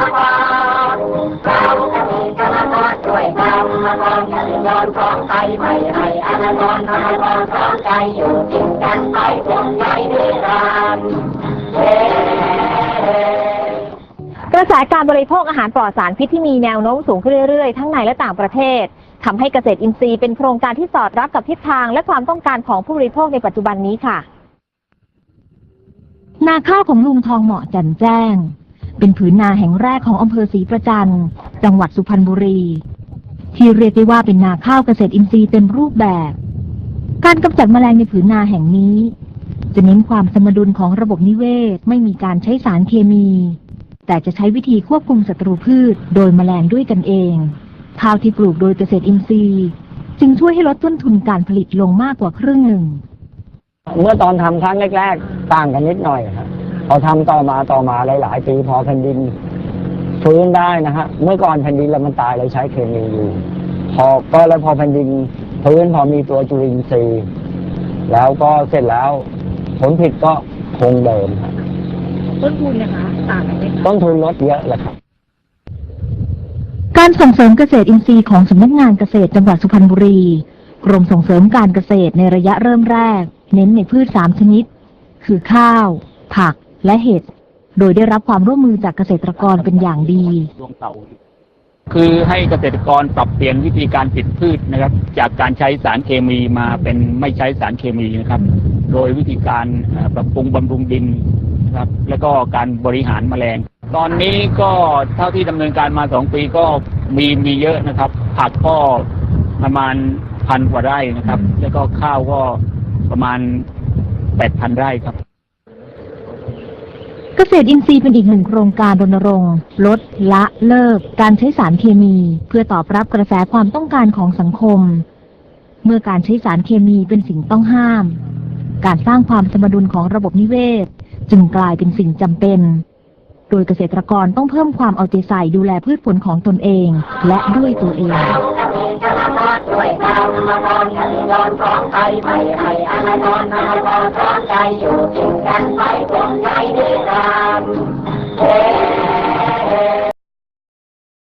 เราจะมีกรรมกรช่วยกันมกรกันย้อนของไทยไม่ให้อนาคตธรรมกรพร้อมใจอยู่กินกันไปคงใจนิรันดร์กระแสการบริโภคอาหารปลอดสารพิษที่มีแนวโน้มสูงขึ้นเรื่อยๆ ทั้งในและต่างประเทศทำให้เกษตรอินทรีย์เป็นโครงการที่สอดรับกับทิศทางและความต้องการของผู้บริโภคในปัจจุบันนี้ค่ะ นาข้าวของลุงทองเหมาะจันแจ้ง เป็นผืนนาแห่งแรกของอำเภอศรีประจันจังหวัดสุพรรณบุรี ที่เรียกได้ว่าเป็นนาข้าวเกษตรอินทรีย์เต็มรูปแบบ การกำจัดแมลงในผืนนาแห่งนี้ จะเน้นความสมดุลของระบบนิเวศไม่มีการใช้สารเคมี แต่จะใช้วิธีควบคุมศัตรูพืชโดยแมลงด้วยกันเอง ข้าวที่ปลูกโดยเกษตรอินทรีย์ จึงช่วยให้ลดต้นทุนการผลิตลงมากกว่าครึ่งหนึ่งเมื่อตอนทำครั้งแรกๆ ต่างกันนิดหน่อยครับ พอทำต่อมาต่อมาหลาย ๆ ปีพอแผ่นดินฟื้นได้นะฮะเมื่อก่อนแผ่นดินเรามันตายเราใช้เคมีอยู่ พอก็แล้วพอแผ่นดินฟื้นพอมีตัวจุลินทรีย์แล้วก็เสร็จแล้ว ผลผลิตก็คงเดิมครับต้นทุนนะคะต่างกันไหมต้นทุนลดเยอะเลยครับการส่งเสริมเกษตรอินทรีย์ของสำนักงานเกษตรจังหวัดสุพรรณบุรี กรมส่งเสริมการเกษตรในระยะเริ่มแรก เน้นในพืชสามชนิด คือข้าว ผัก และเห็ด โดยได้รับความร่วมมือจากเกษตรกรเป็นอย่างดี ดวงเสาคือให้เกษตรกรปรับเปลี่ยนวิธีการติดพืชนะครับ จากการใช้สารเคมีมาเป็นไม่ใช้สารเคมีนะครับ โดยวิธีการเอ่อปรับปรุงบำรุงดินนะครับ แล้วก็การบริหารแมลง ตอนนี้ก็เท่าที่ดำเนินการมาสองปีก็มีมีเยอะนะครับผักก็ประมาณพันกว่าไร่นะครับ แล้วก็ข้าวก็ประมาณแปดพันไร่ครับ กษตรอินทรีย์เป็นอีกหนึ่งโครงการรณรงค์ลดละเลิก การใช้สารเคมี เพื่อตอบรับกระแสความต้องการของสังคม เมื่อการใช้สารเคมีเป็นสิ่งต้องห้าม การสร้างความสมดุลของระบบนิเวศ จึงกลายเป็นสิ่งจำเป็น โดยเกษตรกรต้องเพิ่มความเอาใจใส่ดูแลพืชผลของตนเอง และด้วยตัวเอง ราจะมีกรรมกรช่วยกันมากรกันย้อนของไทยไม่ให้อนาคตธรรมกรพร้อมใจอยู่กินกันไปคงใจดีดร์เฮ้